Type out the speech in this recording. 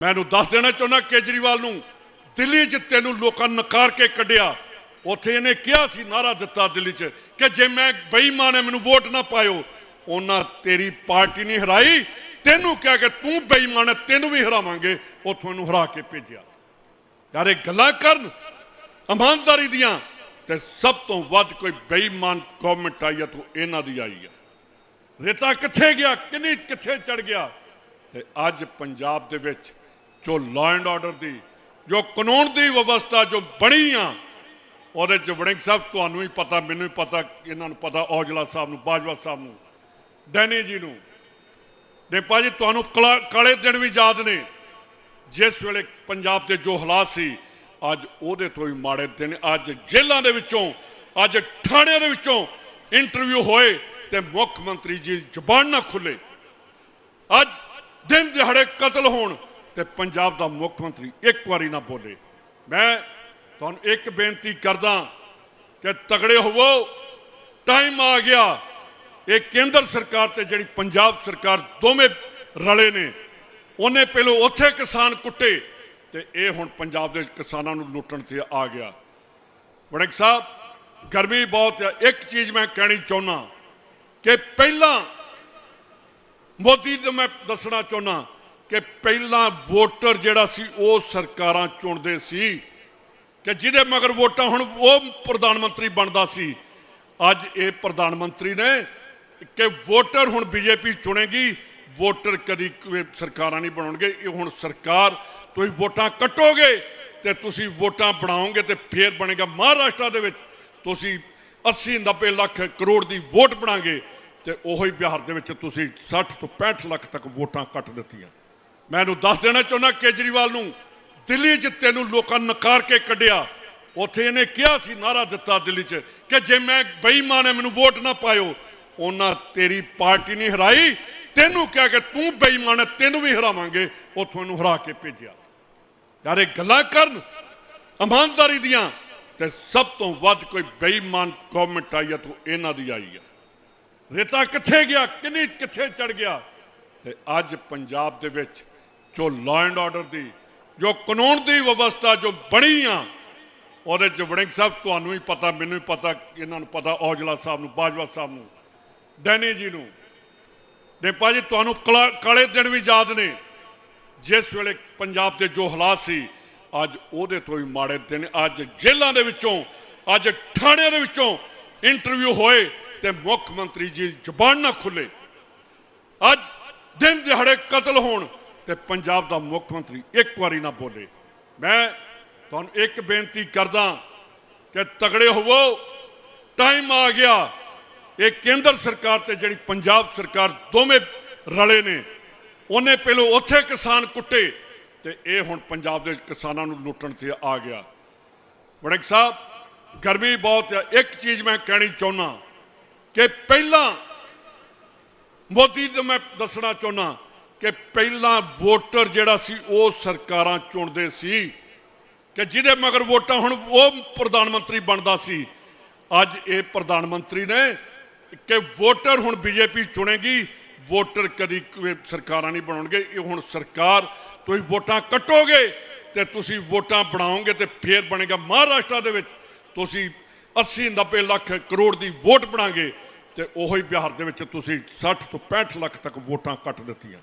ਮੈਨੂੰ ਦੱਸ ਦੇਣਾ ਚਾਹੁੰਦਾ ਕੇਜਰੀਵਾਲ ਨੂੰ, ਦਿੱਲੀ 'ਚ ਤੈਨੂੰ ਲੋਕਾਂ ਨਕਾਰ ਕੇ ਕੱਢਿਆ। ਉੱਥੇ ਇਹਨੇ ਕਿਹਾ ਸੀ ਨਾਰਾ ਦਿੱਤਾ ਦਿੱਲੀ 'ਚ ਕਿ ਜੇ ਮੈਂ ਬੇਈਮਾਨ ਹੈ, ਮੈਨੂੰ ਵੋਟ ਨਾ ਪਾਇਓ। ਉਹਨਾਂ ਤੇਰੀ ਪਾਰਟੀ ਨਹੀਂ ਹਰਾਈ। ਤੈਨੂੰ ਕਿਹਾ ਕਿ ਤੂੰ ਬੇਈਮਾਨ ਹੈ, ਤੈਨੂੰ ਵੀ ਹਰਾਵਾਂਗੇ। ਉੱਥੋਂ ਇਹਨੂੰ ਹਰਾ ਕੇ ਭੇਜਿਆ। ਯਾਰ ਇਹ ਗੱਲਾਂ ਕਰਨ, ਇਮਾਨਦਾਰੀ ਦੀਆਂ, ਤੇ ਸਭ ਤੋਂ ਵੱਧ ਕੋਈ ਬੇਈਮਾਨ ਗਵਰਨਮੈਂਟ ਆਈ ਹੈ ਤੂੰ ਇਹਨਾਂ ਦੀ ਆਈ ਹੈ ਰੇਤਾ ਕਿੱਥੇ ਗਿਆ, ਕਿੰਨੀ ਕਿੱਥੇ ਚੜ ਗਿਆ? ਤੇ ਅੱਜ ਪੰਜਾਬ ਦੇ ਵਿੱਚ ਜੋ ਲਾਅ ਐਂਡ ਆਰਡਰ ਦੀ, ਜੋ ਕਾਨੂੰਨ ਦੀ ਵਿਵਸਥਾ ਜੋ ਬਣੀ ਆ, ਉਹਦੇ ਚ ਵੜਿੰਗ ਸਾਹਿਬ ਤੁਹਾਨੂੰ ਹੀ ਪਤਾ, ਮੈਨੂੰ ਹੀ ਪਤਾ, ਇਹਨਾਂ ਨੂੰ ਪਤਾ, ਔਜਲਾ ਸਾਹਿਬ ਨੂੰ, ਬਾਜਵਾ ਸਾਹਿਬ ਨੂੰ, ਡੈਨੀ ਜੀ ਨੂੰ। ਦੇ ਭਾਜੀ ਤੁਹਾਨੂੰ ਕਲਾ- ਕਾਲੇ ਦਿਨ ਵੀ ਯਾਦ ਨੇ। ਜਿਸ ਵੇਲੇ ਪੰਜਾਬ ਦੇ ਜੋ ਹਾਲਾਤ ਸੀ, ਅੱਜ ਉਹਦੇ ਤੋਂ ਹੀ ਮਾੜੇ ਦਿਨ, ਅੱਜ ਜੇਲ੍ਹਾਂ ਦੇ ਵਿੱਚੋਂ, ਅੱਜ ਥਾਣਿਆਂ ਦੇ ਵਿੱਚੋਂ ਇੰਟਰਵਿਊ ਹੋਏ ਤੇ ਮੁੱਖ ਮੰਤਰੀ ਜੀ ਜਬਾਨ ਨਾ ਖੁੱਲੇ। ਅੱਜ ਦਿਨ ਦਿਹਾੜੇ ਕਤਲ ਹੋਣ ਤੇ ਪੰਜਾਬ ਦਾ ਮੁੱਖ ਮੰਤਰੀ ਇੱਕ ਵਾਰੀ ਨਾ ਬੋਲੇ। ਮੈਂ ਤੁਹਾਨੂੰ ਇੱਕ ਬੇਨਤੀ ਕਰਦਾ ਕਿ ਤਗੜੇ ਹੋਵੋ। ਟਾਈਮ ਆ ਗਿਆ। ਇਹ ਕੇਂਦਰ ਸਰਕਾਰ ਤੇ ਜਿਹੜੀ ਪੰਜਾਬ ਸਰਕਾਰ ਦੋਵੇਂ ਰਲੇ ਨੇ, ਉਹਨੇ ਪਹਿਲਾਂ ਉੱਥੇ ਕਿਸਾਨ ਕੁੱਟੇ ਤੇ ਇਹ ਹੁਣ ਪੰਜਾਬ ਦੇ ਕਿਸਾਨਾਂ ਨੂੰ ਲੁੱਟਣ ਤੇ ਆ ਗਿਆ। ਵੜਕ ਸਾਹਿਬ, ਗਰਮੀ ਬਹੁਤ ਹੈ ਇੱਕ ਚੀਜ਼ ਮੈਂ ਕਹਿਣੀ ਚਾਹੁੰਦਾ ਕਿ ਪਹਿਲਾਂ ਮੋਦੀ ਨੂੰ ਮੈਂ ਦੱਸਣਾ ਚਾਹੁੰਦਾ ਕਿ ਪਹਿਲਾਂ ਵੋਟਰ ਜਿਹੜਾ ਸੀ ਉਹ ਸਰਕਾਰਾਂ ਚੁਣਦੇ ਸੀ ਕਿ ਜਿਹਦੇ ਮਗਰ ਵੋਟਾਂ ਹੁਣ, ਉਹ ਪ੍ਰਧਾਨ ਮੰਤਰੀ ਬਣਦਾ ਸੀ। ਅੱਜ ਇਹ ਪ੍ਰਧਾਨ ਮੰਤਰੀ ਨੇ ਕਿ ਵੋਟਰ ਹੁਣ ਬੀਜੇਪੀ ਚੁਣੇਗੀ, ਵੋਟਰ ਕਦੀ ਸਰਕਾਰਾਂ ਨਹੀਂ ਬਣਾਉਣਗੇ, ਇਹ ਹੁਣ ਸਰਕਾਰ, ਤੁਸੀਂ ਵੋਟਾਂ ਕੱਟੋਗੇ ਤੇ ਤੁਸੀਂ ਵੋਟਾਂ ਬਣਾਓਗੇ ਤੇ ਫੇਰ ਬਣੇਗਾ ਮਹਾਰਾਸ਼ਟਰ ਦੇ ਵਿੱਚ। ਤੁਸੀਂ 80 90 ਲੱਖ ਕਰੋੜ ਦੀ ਵੋਟ ਬਣਾਗੇ ਤੇ ਉਹੀ ਬਿਹਾਰ ਦੇ ਵਿੱਚ ਤੁਸੀਂ 60 ਤੋਂ 65 ਲੱਖ ਤੱਕ ਵੋਟਾਂ ਕੱਟ ਦਿੱਤੀਆਂ। ਮੈਂ ਇਹਨੂੰ ਦੱਸ ਦੇਣਾ ਚਾਹੁੰਦਾ ਕੇਜਰੀਵਾਲ ਨੂੰ, ਦਿੱਲੀ 'ਚ ਤੈਨੂੰ ਲੋਕਾਂ ਨਕਾਰ ਕੇ ਕੱਢਿਆ। ਉੱਥੇ ਇਹਨੇ ਕਿਹਾ ਸੀ ਨਾਰਾ ਦਿੱਤਾ ਦਿੱਲੀ 'ਚ ਕਿ ਜੇ ਮੈਂ ਬੇਈਮਾਨ ਹੈ, ਮੈਨੂੰ ਵੋਟ ਨਾ ਪਾਇਓ। ਉਹਨਾਂ ਤੇਰੀ ਪਾਰਟੀ ਨਹੀਂ ਹਰਾਈ। ਤੈਨੂੰ ਕਿਹਾ ਕਿ ਤੂੰ ਬੇਈਮਾਨ ਹੈ, ਤੈਨੂੰ ਵੀ ਹਰਾਵਾਂਗੇ। ਉੱਥੋਂ ਇਹਨੂੰ ਹਰਾ ਕੇ ਭੇਜਿਆ। ਯਾਰ, ਇਹ ਗੱਲਾਂ ਕਰਨ, ਇਮਾਨਦਾਰੀ ਦੀਆਂ, ਤੇ ਸਭ ਤੋਂ ਵੱਧ ਕੋਈ ਬੇਈਮਾਨ ਗਵਰਨਮੈਂਟ ਆਈ ਹੈ ਤੂੰ ਇਹਨਾਂ ਦੀ ਆਈ ਹੈ ਰੇਤਾ ਕਿੱਥੇ ਗਿਆ? ਕਿੰਨੀ ਕਿੱਥੇ ਚੜ ਗਿਆ? ਤੇ ਅੱਜ ਪੰਜਾਬ ਦੇ ਵਿੱਚ ਜੋ ਲਾਅ ਐਂਡ ਆਰਡਰ ਦੀ, ਜੋ ਕਾਨੂੰਨ ਦੀ ਵਿਵਸਥਾ ਜੋ ਬਣੀ ਆ, ਉਹਦੇ ਚ ਵੜਿੰਗ ਸਾਹਿਬ ਤੁਹਾਨੂੰ ਹੀ ਪਤਾ, ਮੈਨੂੰ ਹੀ ਪਤਾ, ਇਹਨਾਂ ਨੂੰ ਪਤਾ, ਔਜਲਾ ਸਾਹਿਬ ਨੂੰ, ਬਾਜਵਾ ਸਾਹਿਬ ਨੂੰ, ਡੈਨੀ ਜੀ ਨੂੰ। ਦੇ ਭਾਜੀ ਤੁਹਾਨੂੰ ਕਲਾ- ਕਾਲੇ ਦਿਨ ਵੀ ਯਾਦ ਨੇ। ਜਿਸ ਵੇਲੇ ਪੰਜਾਬ ਦੇ ਜੋ ਹਾਲਾਤ ਸੀ, ਅੱਜ ਉਹਦੇ ਤੋਂ ਹੀ ਮਾੜੇ ਦਿਨ, ਅੱਜ ਜੇਲ੍ਹਾਂ ਦੇ ਵਿੱਚੋਂ, ਅੱਜ ਥਾਣਿਆਂ ਦੇ ਵਿੱਚੋਂ ਇੰਟਰਵਿਊ ਹੋਏ ਤੇ ਮੁੱਖ ਮੰਤਰੀ ਜੀ ਜਬਾਨ ਨਾ ਖੁੱਲੇ। ਅੱਜ ਦਿਨ ਦਿਹਾੜੇ ਕਤਲ ਹੋਣ ਤੇ ਪੰਜਾਬ ਦਾ ਮੁੱਖ ਮੰਤਰੀ ਇੱਕ ਵਾਰੀ ਨਾ ਬੋਲੇ। ਮੈਂ ਤੁਹਾਨੂੰ ਇੱਕ ਬੇਨਤੀ ਕਰਦਾ ਕਿ ਤਗੜੇ ਹੋਵੋ। ਟਾਈਮ ਆ ਗਿਆ। ਇਹ ਕੇਂਦਰ ਸਰਕਾਰ ਤੇ ਜਿਹੜੀ ਪੰਜਾਬ ਸਰਕਾਰ ਦੋਵੇਂ ਰਲੇ ਨੇ, ਉਹਨੇ ਪਹਿਲਾਂ ਉੱਥੇ ਕਿਸਾਨ ਕੁੱਟੇ ਤੇ ਇਹ ਹੁਣ ਪੰਜਾਬ ਦੇ ਕਿਸਾਨਾਂ ਨੂੰ ਲੁੱਟਣ ਤੇ ਆ ਗਿਆ। ਵੜਕ ਸਾਹਿਬ, ਗਰਮੀ ਬਹੁਤ ਹੈ ਇੱਕ ਚੀਜ਼ ਮੈਂ ਕਹਿਣੀ ਚਾਹੁੰਦਾ ਕਿ ਪਹਿਲਾਂ ਮੋਦੀ ਨੂੰ ਮੈਂ ਦੱਸਣਾ ਚਾਹੁੰਦਾ ਕਿ ਪਹਿਲਾਂ ਵੋਟਰ ਜਿਹੜਾ ਸੀ, ਉਹ ਸਰਕਾਰਾਂ ਚੁਣਦੇ ਸੀ ਕਿ ਜਿਹਦੇ ਮਗਰ ਵੋਟਾਂ ਹੁਣ, ਉਹ ਪ੍ਰਧਾਨ ਮੰਤਰੀ ਬਣਦਾ ਸੀ। ਅੱਜ ਇਹ ਪ੍ਰਧਾਨ ਮੰਤਰੀ ਨੇ ਕਿ ਵੋਟਰ ਹੁਣ ਬੀਜੇਪੀ ਚੁਣੇਗੀ, ਵੋਟਰ ਕਦੀ ਸਰਕਾਰਾਂ ਨਹੀਂ ਬਣਾਉਣਗੇ, ਇਹ ਹੁਣ ਸਰਕਾਰ, ਤੁਸੀਂ ਵੋਟਾਂ ਕੱਟੋਗੇ ਤੇ ਤੁਸੀਂ ਵੋਟਾਂ ਬਣਾਓਗੇ ਤੇ ਫੇਰ ਬਣੇਗਾ ਮਹਾਰਾਸ਼ਟਰ ਦੇ ਵਿੱਚ। ਤੁਸੀਂ 80 90 ਲੱਖ ਕਰੋੜ ਦੀ ਵੋਟ ਬਣਾਗੇ ਤੇ ਉਹੀ ਬਿਹਾਰ ਦੇ ਵਿੱਚ ਤੁਸੀਂ 60 ਤੋਂ 65 ਲੱਖ ਤੱਕ ਵੋਟਾਂ ਕੱਟ ਦਿੱਤੀਆਂ।